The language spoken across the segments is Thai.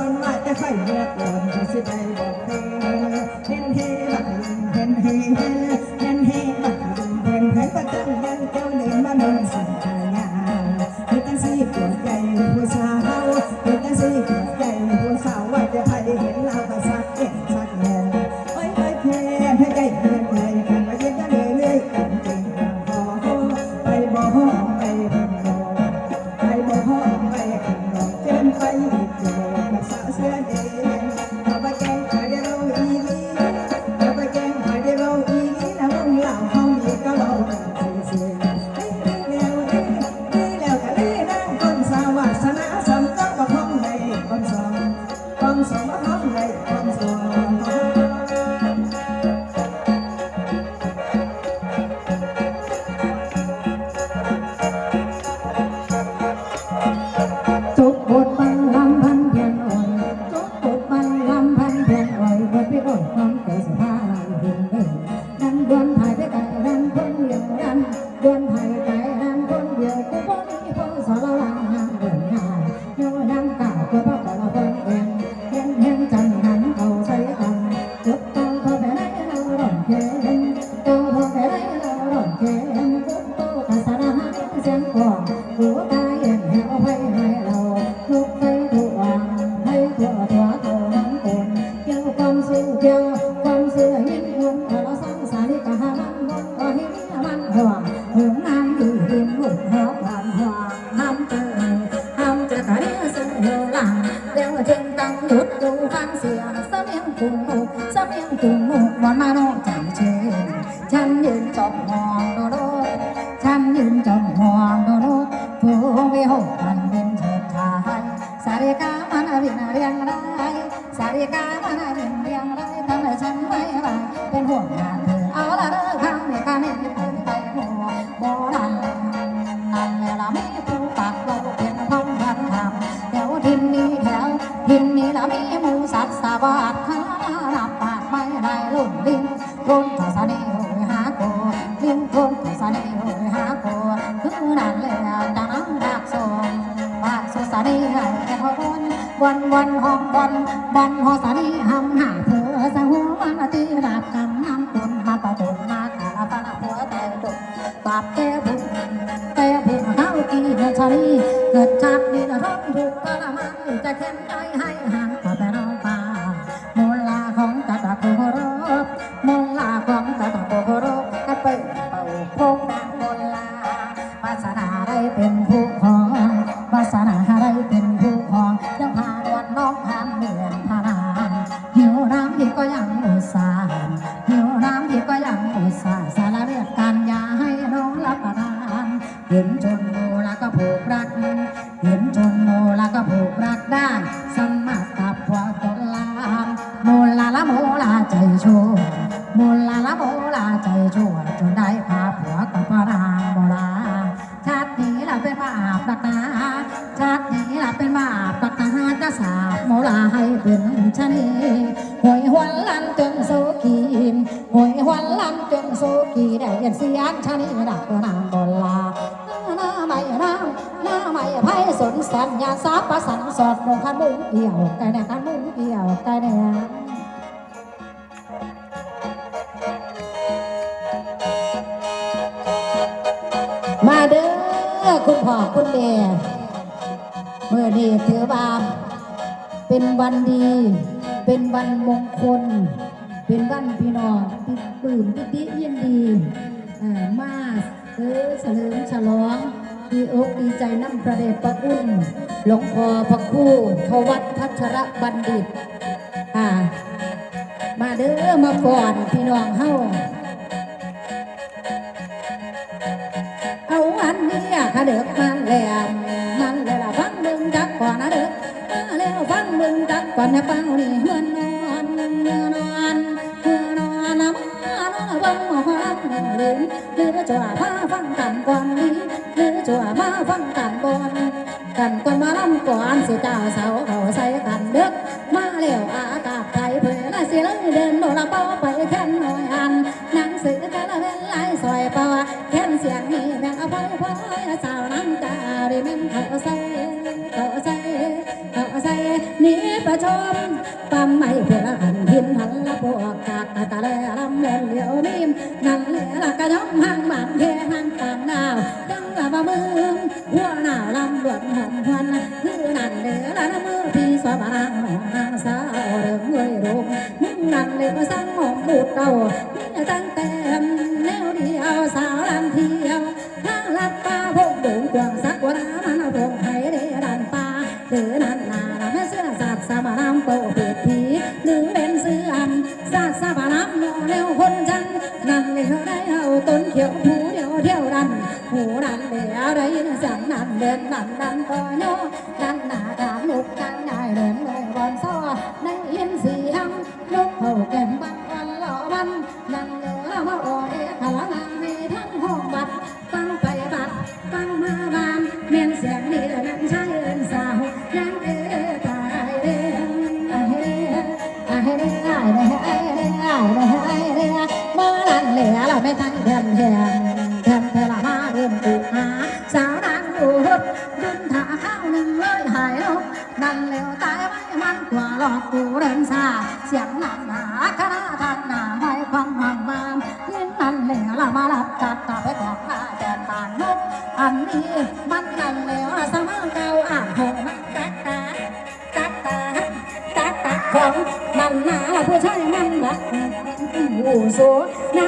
นซ้อนว่าจะข่อยเลือกก่อนก็สิได้บอกเธอเห็นเฮบักเห็นเฮ งตั้งหยุดดูฟังเสียงเสมียงกุ่งมุกเสมียงกุ่ นนี้ละมีมูสัตสาบาดข้ารับปากไม่ได้ลุ่นลิ้นคนภาษาเนโหยหาโกลิ้นคนภาษาเนโหยหาโกคือนั่นแหละจังนังรักสมปากสุสานีให้แก่เขาวนวันวันหอมวันวันหอสานีหำหาเธอสังหัวมันตีราบกำน้ำตุนมาประตุนมาตาลปานาผัวแต่ตุนปาบแก้บุญแก้บุญเขากีเดชาลีเกิดชาตินี้นะท้องถูกทรมานจะเข้มใจให้ เห็นจนโมแล้วก็ผูกรัก เห็นจนโมแล้วก็ผูกรักได้สมัครกับพวกตนลามโมลาละโมลาใจชั่วโมลาละโมลาใจชั่วจนได้พาผัวกับพระนางโบราชาตินี้เราเป็นบาปตักนาชาตินี้เราเป็นบาปตักนาจะสาบโมลาให้เป็นชะนีหวยหวนลันจนโซกีหวยหวนลันจนโซกีได้ยินเสียงชะนีดักนางบล สนสัญญาสาปสันสอดมงคันมุ้งเกี่ยวไก่แน่คันมุ้งเกี่ยวไก่แนมาเด้อคุณพ่อคุณแม่เมื่อนี้ถือว่าเป็นวันดี เป็นวันมงคล เป็นวันพี่น้องที่ปลื้มปิติยินดีมาเออเฉลิมฉลอง ดีอกดีใจน้ำประเดชประคุณหลวงพ่อพระคู่ทวัดพัชระบัณฑิตอ่ามาเด้อมาก่อนพี่น้องเฮาเอาอันนี้ยขาเด็กมันแหลมมันเลยละฟังมึงจักก่อนนะเด็กมาแล้วฟังมึงจักก่อนนะเป้านี่เฮือนนอนเฮือนนอนเฮือนนอนนะมานอนบังหัวฟังเดินเดือจั่วมาฟังกันก่อนนี่ ฟังกันก่อนกันก่อนมาลำก่อนสิเจ้าสาวเขาใส่กันเด็กมาแล้วอากาศไทยเผยละสิเลยเดินโดนละเป้าไปแค่น้อยอันหนังสือแต่ละเวลายซอยเป้าเสียงนี่แม่งเอาไว้ไว้สาวน้ำตาด้แม่งเขาใส่เขาใส่เขาใส่นี่ประชมปั๊มไม่เพื่อหันพินหันละพวกกากกะแลลำเลียวเหลียวนิ่มนั่นแหละละกะย้อมหังบางเทหังต่างดาว จังละมาเมืองหัวหน้าลำดวนหอมควันคือนั่นเด้อละละมือพี่สวบางหองนางสาวเริ่มเงยรูปมึงนั่นเลยก็สั่งหอมบูดเต้าตั้งแต่แนวเดียวสาวลำเที่ยวทางลัดป่าพกดุงกวางสักวรามันพงไห้เด้ดันป่าเดือนั่นนาละแม่เสื้อสัตว์สามานำโปเปียดผีหรือเป็นเสื้อสัตว์สามานำโนแนวคนจัน เสียงนั่นเดินนั่นดันก็โยดันหน้ากาลุกกางได้เดินเลยบอนซ้อได้ยินเสียงลูกเขาแก้มบังวันหล่อมันนั่นเหลือมาอ่อยขลังให้ทั้งห้องบัดฟังไปบัดฟังมาบานเมียนเสียงนี่นั่นใช่เอินสาวยังเอ๋ตายเด้อเฮ้เฮ้เด้อเด้อเด้อเด้อเด้อมาลันเหลือเราไม่ทันเทียมเทียมเทียมเทละมาเริ่มอุหาสา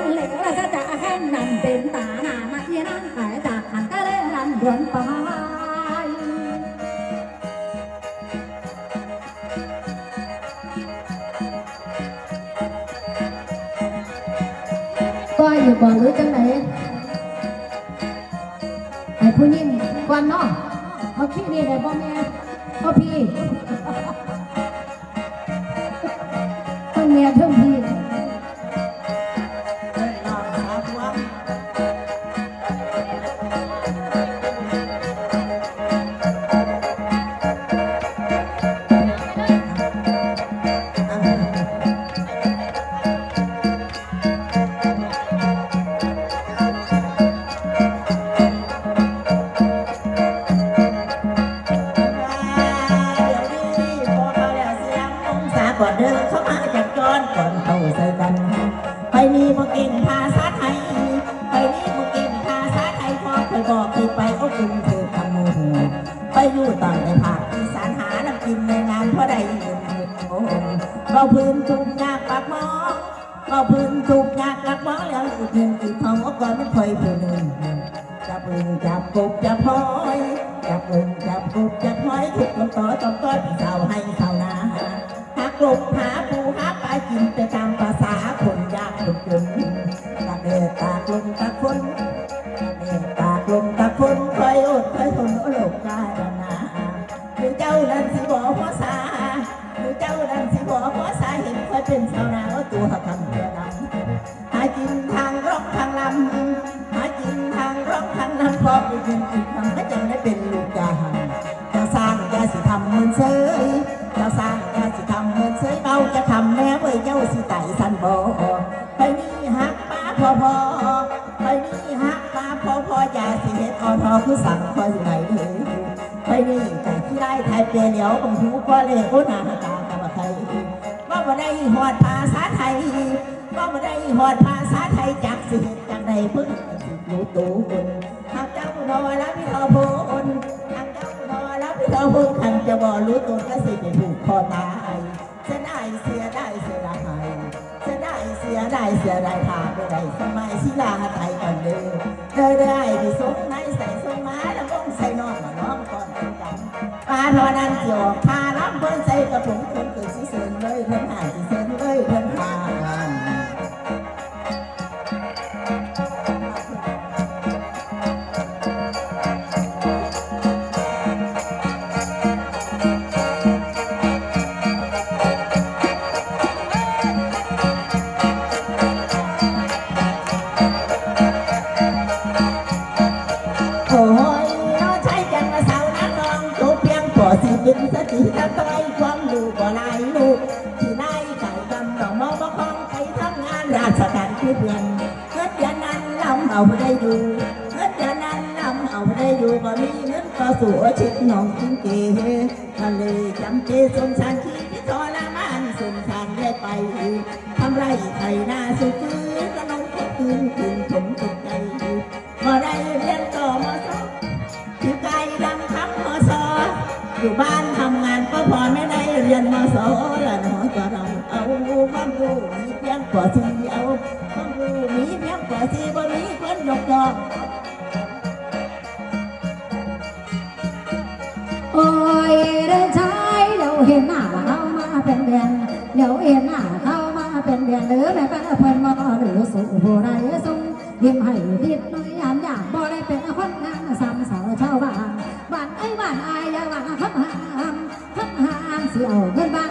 นั่นเหลวละจะจะหันนั่นเป็นตาหนามาที่นั่นหายจากหันก็เลยรันดวนไปก็อยู่บ่หรือจังไหนไอ้ผู้หญิงก่อนเนาะเอาขี้นี่ได้บ่แม่เอาพี่ต้องเมียเพิ่ง ปากหมอก็พื้นทุกยากกักหมอแล้วอีกเงินอีกพองเอาก่อนไม่เคยผู้หนึ่งจับอึงจับกบจับพลอยจับอึงจับกบจับพลอยทุกคนต่อต้องก้อนเสาวให้เสานาหากลบหาปูหาปลากินไปตามภาษาคนยากคนจนตาเดือตากลมตาคนางร้องทางลำหากินทางร้องทางลำพอไปกินอีกทำให้จังได้เป็นลูกยาหันจะสร้างยาสิทำเหมือนเสยจะสร้างยาสิทำเหมือนเสยเราจะทำแม่เว้ยเจ้าสิไต่สันบอไปนี่ฮักป้าพอพอไปนี่ฮักป้าพอพอยาสิเฮ็ดออทอคือสั่งคอยสิไหนเลยไปนี่ไก่ที่ไร่ไทยเปลี่ยนเหลียวบางหูก็เลยโอ้หนาตา หอดภาษาไทยก็ไม่ได้หอดภาษาไทยจากสิเหตจากใดพึ่งสิรู้ตัวคนหากเจ้านอแล้วพี่เอาโพนหากเจ้านอแล้วพี่เอาโพนคันจะบ่รู้ตัวก็สิจะถูกคอตายเสียได้เสียได้เสียได้เสียได้เสียได้เสียได้ผ่าไปได้สมัยศิลาไทยกันเด้อเด้อได้ที่สมในใส่สมมาแล้วก็ใส่นอนมาน้องก่อนกันปลาทอนั้นเกี่ยวพาล้ำเพิ่นใส่กระผมเพิ่นเกิ พอสินสติตะไคร้ความรู้บ่หลายลูกที่นายไก่กำต้องมองบ่คองไปทำงานราชการคือเพื่อนเกิดเดือนนั้นเราเอาไปได้อยู่เงินเดือนนั้นนำเอาได้อยู่บ่มีเงินก็สู่ชิดน้องเก๋ทะเลจำเจสมสารที่ที่ทรมานสมสารได้ไปทำไรไถนาสุขืนกระนงทุกคืนคืนผมตกใจบ่ได้เรียนต่อมาสออยู่ไกลดังคำมอสออยู่บ้าน มีเพียงกว่าที่เอาความรู้มีเพียงกว่าที่บ่มีคนยกย่องโอ้ยเดินชายเดี๋ยวเห็นหน้าเข้ามาเป็นเดือนเดี๋ยวเห็นหน้าเข้ามาเป็นเดือนหรือแม่เป็นเพิ่นมาหรือสู่ผู้ใดส่งยิ้มให้ทิดน้อยยามอยากบ่ได้เป็นคนงานซ้ำเสาชาวบ้านบ้านไอ้บ้านอายอย่าว่าคำหามคำหามเสียวเงินบ้าน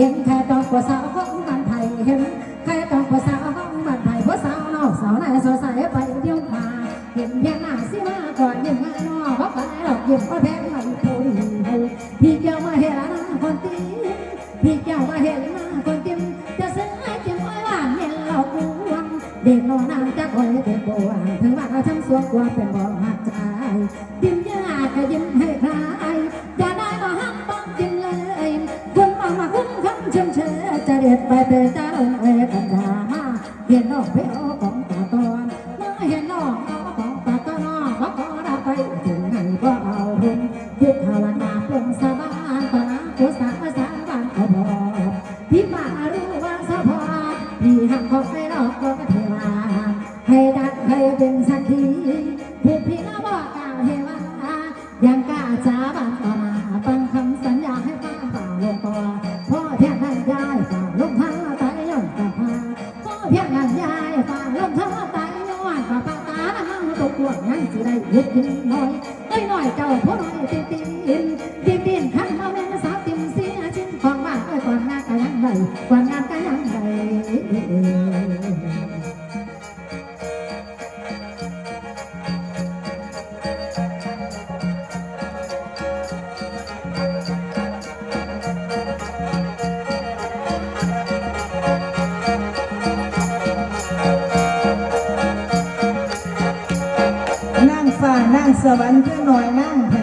เห็นแค่ตอนกว่าสาวของบ้านไทยเห็นแค่ตอนกว่าสาวของบ้านไทยเพราะสาวนอกสาวในสดใสไปเที่ยวมาเห็นเพียงหน้าสิมาก่อนยิ้มมานอกเพราะไปหลอกยิ้มก็แพ้ไม่พูดพี่เจ้ามาเห็นหน้าคนตีพี่เจ้ามาเห็นหน้าคนจิ้มจะซื้อให้จิ้มไว้หวานเห็นหลอกลวงเด็กนอนนางจะคอยเก็บบัวถึงว่าฉันสวงกว่าเป็นบ่หักใจยิ้มยากก็ยิ้มให้ ดักให้เป็นสักทีผู้พี่ละบอกกล่าวเทวายังกล้าจ้าบ้านต่อมาฟังคำสัญญาให้ฟังฝ่าลงตัวพ่อเพียงนั้นยายฝ่าลงทางตายย้อนกลับมาพ่อเพียงนั้นยายฝ่าลงทางตายย้อนกลับมาตาหน้าตกปวดงั้นสิได้ยึดกินน้อยเอ้ยน้อยเจ้าพ่อน้อยตีนตีน วรรค์ขึ้นหน่อยนั่งแผ